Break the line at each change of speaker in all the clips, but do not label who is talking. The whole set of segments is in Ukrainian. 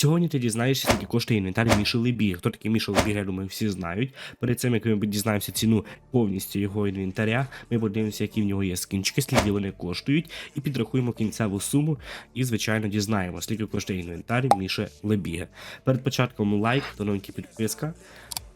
Сьогодні ти дізнаєшся, скільки коштує інвентар Міші Лебіг. Хто такий Міші Лебіг, я думаю, всі знають. Перед цим, як ми дізнаємося ціну повністю його інвентаря, ми подивимося, які в нього є скінчики, скільки вони коштують, і підрахуємо кінцеву суму. І, звичайно, дізнаємо, скільки коштує інвентар Міші Лебіга. Перед початком лайк, тоненька підписка.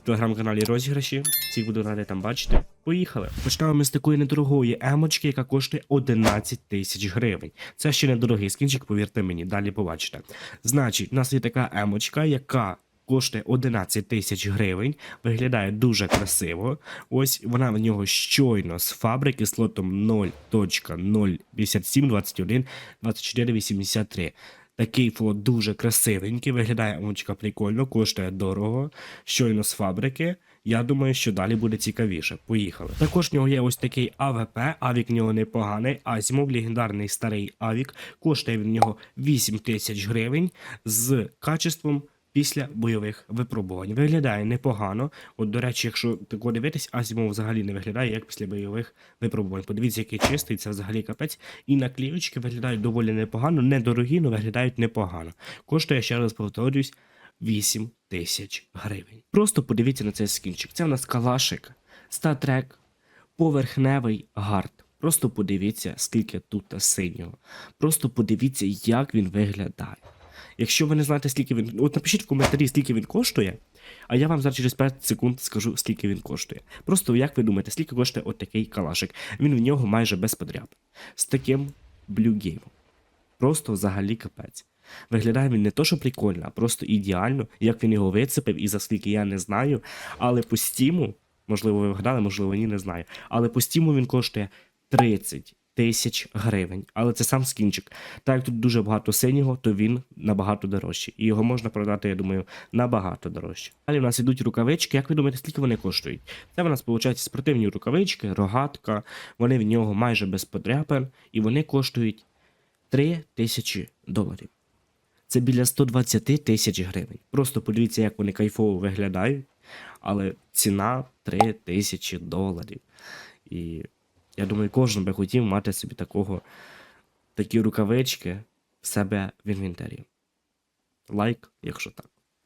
Телеграм-каналі розіграші. Всіх буду радий там бачити. Поїхали. Почнемо ми з такої недорогої емочки, яка коштує 11 тисяч гривень. Це ще недорогий скінчик, повірте мені, далі побачите. Значить, у нас є така емочка, яка. Коштує 11 тисяч гривень, виглядає дуже красиво. Ось вона в нього щойно з фабрики з лотом 0.05721 2483. Такий флот дуже красивенький, виглядає емочка прикольно, коштує дорого, щойно з фабрики. Я думаю, що далі буде цікавіше. Поїхали. Також в нього є ось такий АВП, авік в нього непоганий. Азімов легендарний старий авік. Коштує він в нього 8 тисяч гривень з качеством після бойових випробувань. Виглядає непогано. От, до речі, якщо тако дивитись, Азімов взагалі не виглядає як після бойових випробувань. Подивіться, який чистий, це взагалі капець. І наклеючки виглядають доволі непогано, недорогі, але виглядають непогано. Коштує, ще раз повторюсь, 8 тисяч гривень. Просто подивіться на цей скінчик. Це в нас калашик, статрек, поверхневий гард. Просто подивіться, скільки тут синього. Просто подивіться, як він виглядає. Якщо ви не знаєте, скільки він. От напишіть в коментарі, скільки він коштує, а я вам зараз через 5 секунд скажу, скільки він коштує. Просто як ви думаєте, скільки коштує от такий калашик? Він в нього майже без подряд. З таким блюгеймом. Просто взагалі капець. Виглядає він не то, що прикольно, а просто ідеально, як він його вицепив і за скільки я не знаю. Але по стіму, можливо, ви вгадали, можливо, ні, не знаю. Але по стіму він коштує 30 тисяч гривень. Але це сам скінчик. Так як тут дуже багато синього, то він набагато дорожчий. І його можна продати, я думаю, набагато дорожче. Далі в нас ідуть рукавички. Як ви думаєте, скільки вони коштують? Це в нас, виходить, спортивні рукавички, рогатка. Вони в нього майже без подряпин, і вони коштують 3 тисячі доларів. Це біля 120 тисяч гривень. Просто подивіться, як вони кайфово виглядають, але ціна 3 тисячі доларів. І я думаю, кожен би хотів мати собі такого, такі рукавички в себе в інвентарі. Лайк, якщо так.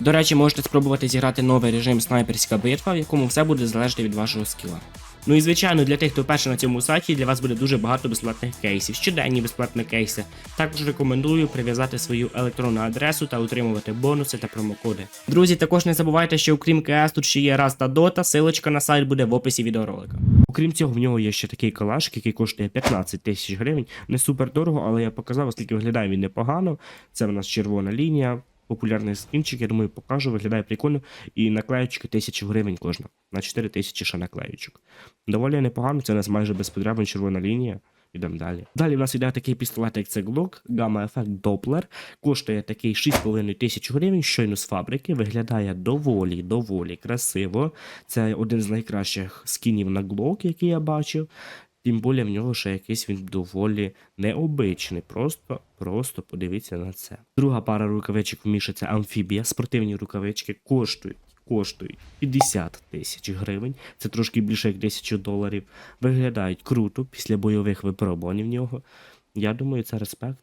До речі, можете спробувати зіграти новий режим снайперська битва, в якому все буде залежати від вашого скіла. Ну і звичайно, для тих, хто перший на цьому сайті, для вас буде дуже багато безплатних кейсів, щоденні безплатні кейси. Також рекомендую прив'язати свою електронну адресу та отримувати бонуси та промокоди. Друзі, також не забувайте, що окрім КС тут ще є Раз та Дота, силочка на сайт буде в описі відеоролика. Окрім цього, в нього є ще такий калашик, який коштує 15 тисяч гривень. Не супер дорого, але я показав, оскільки виглядає він непогано. Це в нас червона лінія. Популярний скінчик, я думаю, покажу, виглядає прикольно. І наклеючки 1000 гривень кожна. На 4 тисячі ще наклеючок. Доволі непогано, це у нас майже безподрябна червона лінія. Йдемо далі. Далі в нас йде такий пістолет, як це Glock, Gamma Effect Doppler. Коштує такий 6,5 тисяч гривень, щойно з фабрики. Виглядає доволі, доволі красиво. Це один з найкращих скінів на Glock, який я бачив. Тим більше в нього ще якийсь він доволі необичний. Просто, просто подивіться на це. Друга пара рукавичок в амфібія. Спортивні рукавички коштують. Коштують 50 тисяч гривень, це трошки більше як 1000 доларів. Виглядають круто після бойових випробувань в нього. Я думаю, це респект.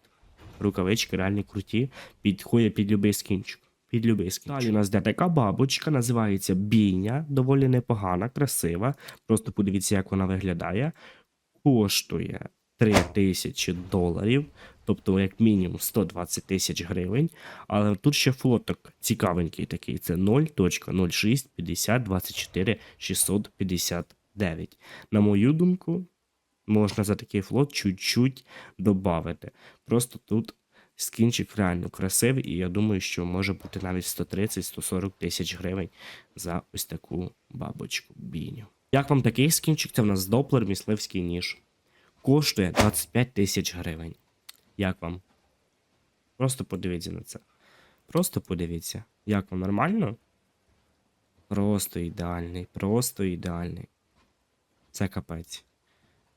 Рукавички реально круті, підходять під любий скінчик. Під любий скінчик. Далі у нас йде така бабочка, називається бійня, доволі непогана, красива. Просто подивіться, як вона виглядає коштує 3 тисячі доларів, тобто як мінімум 120 тисяч гривень. Але тут ще флоток цікавенький такий: це 0.065024 На мою думку, можна за такий флот чуть-чуть додати. Просто тут скінчик реально красивий, і я думаю, що може бути навіть 130-140 тисяч гривень за ось таку бабочку бійню. Як вам такий скінчик? Це в нас доплер, мисливський ніж. Коштує 25 тисяч гривень. Як вам? Просто подивіться на це. Просто подивіться. Як вам нормально? Просто ідеальний, просто ідеальний. Це капець.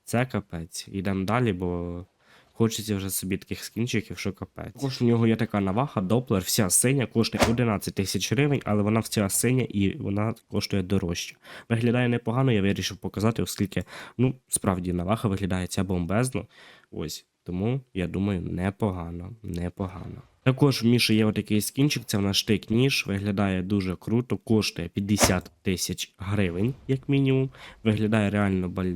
Це капець. Йдемо далі, бо хочеться вже собі таких скінчиків, що капець. Також у нього є така навага, доплер, вся синя, коштує 11 тисяч гривень, але вона вся синя і вона коштує дорожче. Виглядає непогано, я вирішив показати, оскільки, ну, справді, навага виглядає ця бомбезно. Ось. Тому, я думаю, непогано, непогано. Також в Міші є отакий скінчик, це в нас штик ніж, виглядає дуже круто, коштує 50 тисяч гривень, як мінімум. Виглядає реально баль-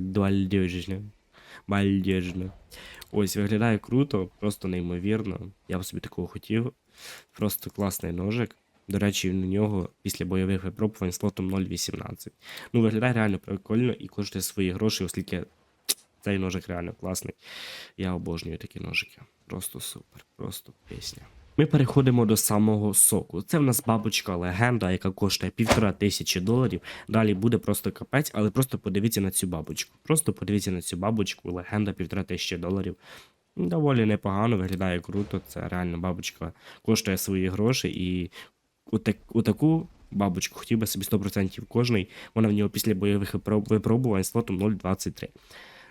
бальдежно. Ось виглядає круто, просто неймовірно. Я б собі такого хотів. Просто класний ножик. До речі, на нього після бойових випробувань слотом 0.18. Ну, виглядає реально прикольно і коштує свої гроші, оскільки цей ножик реально класний. Я обожнюю такі ножики. Просто супер, просто пісня. Ми переходимо до самого соку. Це в нас бабочка легенда, яка коштує півтора тисячі доларів. Далі буде просто капець, але просто подивіться на цю бабочку. Просто подивіться на цю бабочку, легенда півтора тисячі доларів. Доволі непогано, виглядає круто. Це реально бабочка коштує свої гроші і отак, отаку бабочку хотів би собі 100% кожний. Вона в нього після бойових випроб- випробувань слотом 0,23.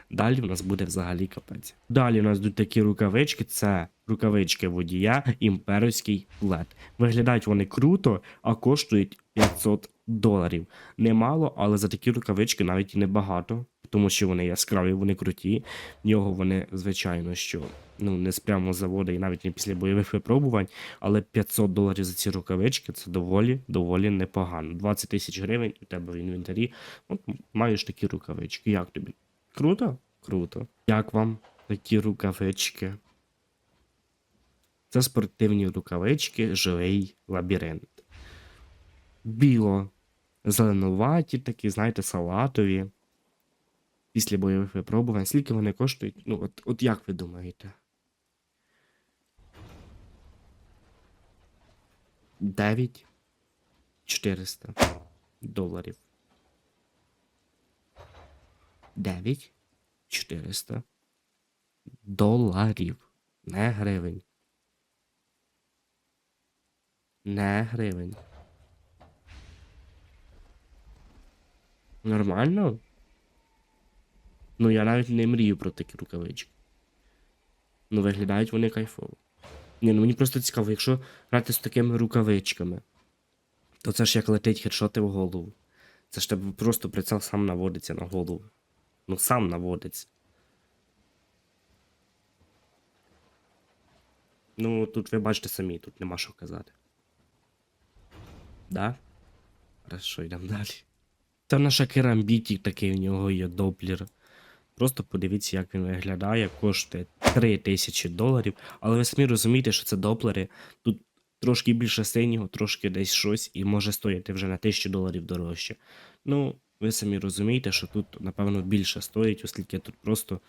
Далі в нас буде взагалі капець. Далі у нас йдуть такі рукавички, це рукавички водія, імперський плед. Виглядають вони круто, а коштують 500 доларів. Немало, але за такі рукавички навіть і небагато, тому що вони яскраві, вони круті. В нього вони, звичайно, що ну не з прямо заводу і навіть не після бойових випробувань, але 500 доларів за ці рукавички це доволі, доволі непогано. 20 тисяч гривень у тебе в інвентарі. От маєш такі рукавички. Як тобі? Круто? Круто. Як вам такі рукавички? Це спортивні рукавички, живий лабіринт. Біло, зеленуваті такі, знаєте, салатові. Після бойових випробувань. Скільки вони коштують? Ну, от, от як ви думаєте? 9 400 доларів. 9 400 доларів. Не гривень. Не гривень. Нормально? Ну, я навіть не мрію про такі рукавички. Ну, виглядають вони кайфово. Ні, ну мені просто цікаво, якщо грати з такими рукавичками, то це ж як летить хедшоти в голову. Це ж тебе просто прицел сам наводиться на голову. Ну, сам наводиться. Ну, тут ви бачите самі, тут нема що казати. Да? Хорошо, йдемо далі. Це наша керамбітік, такий у нього є доплір. Просто подивіться, як він виглядає, коштує 3 тисячі доларів. Але ви самі розумієте, що це доплери. Тут трошки більше синього, трошки десь щось, і може стояти вже на тисячу доларів дорожче. Ну, ви самі розумієте, що тут, напевно, більше стоїть, оскільки тут просто,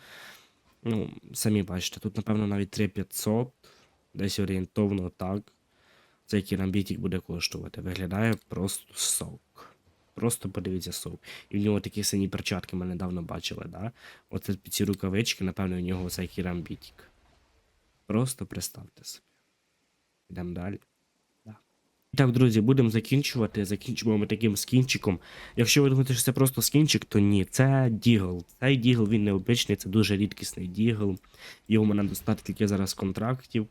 ну, самі бачите, тут, напевно, навіть 3500, десь орієнтовно так. Цей керамбітик буде коштувати. Виглядає просто сок. Просто подивіться сок. І в нього такі сині перчатки ми недавно бачили, да? Оце під ці рукавички, напевно, у нього цей керамбітик. Просто представте собі. Йдемо далі. Так, друзі, будемо закінчувати. Закінчуємо ми таким скінчиком. Якщо ви думаєте, що це просто скінчик, то ні, це дігл. Цей дігл він необичний, це дуже рідкісний дігл. Його мене достати тільки зараз контрактів.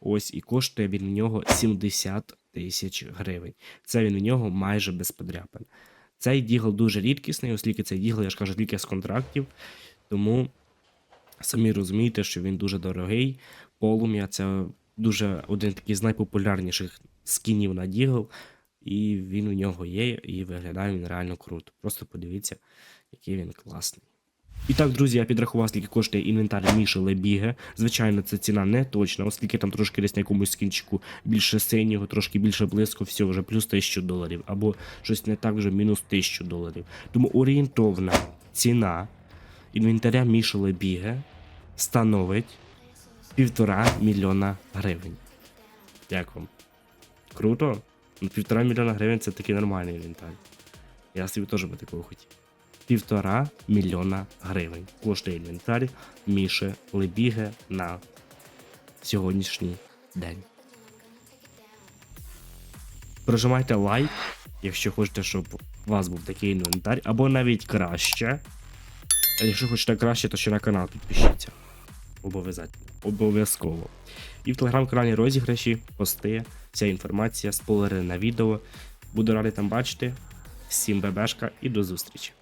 Ось і коштує він в нього 70 тисяч гривень. Це він у нього майже без подряпин. Цей дігл дуже рідкісний, оскільки цей дігл, я ж кажу, тільки з контрактів. Тому самі розумієте, що він дуже дорогий. Полум'я це дуже один такий з найпопулярніших скінів на дігл. І він у нього є, і виглядає він реально круто. Просто подивіться, який він класний. І так, друзі, я підрахував, скільки коштує інвентар Міші Лебіге. Звичайно, це ціна не точна, оскільки там трошки десь на якомусь скінчику більше синього, трошки більше близько, все, вже плюс 1000 доларів, або щось не так вже мінус 1000 доларів. Тому орієнтовна ціна інвентаря Міші Лебіге становить півтора мільйона гривень. Як вам? Круто? Ну, півтора мільйона гривень це такий нормальний інвентар. Я собі теж би такого хотів. Півтора мільйона гривень коштує інвентар Міші Лебіге на сьогоднішній день. Прожимайте лайк, якщо хочете, щоб у вас був такий інвентар, або навіть краще. А якщо хочете краще, то ще на канал підпишіться. Обов'язково. І в телеграм-каналі розіграші, пости, вся інформація, спойлери на відео. Буду радий там бачити. Всім бебешка і до зустрічі.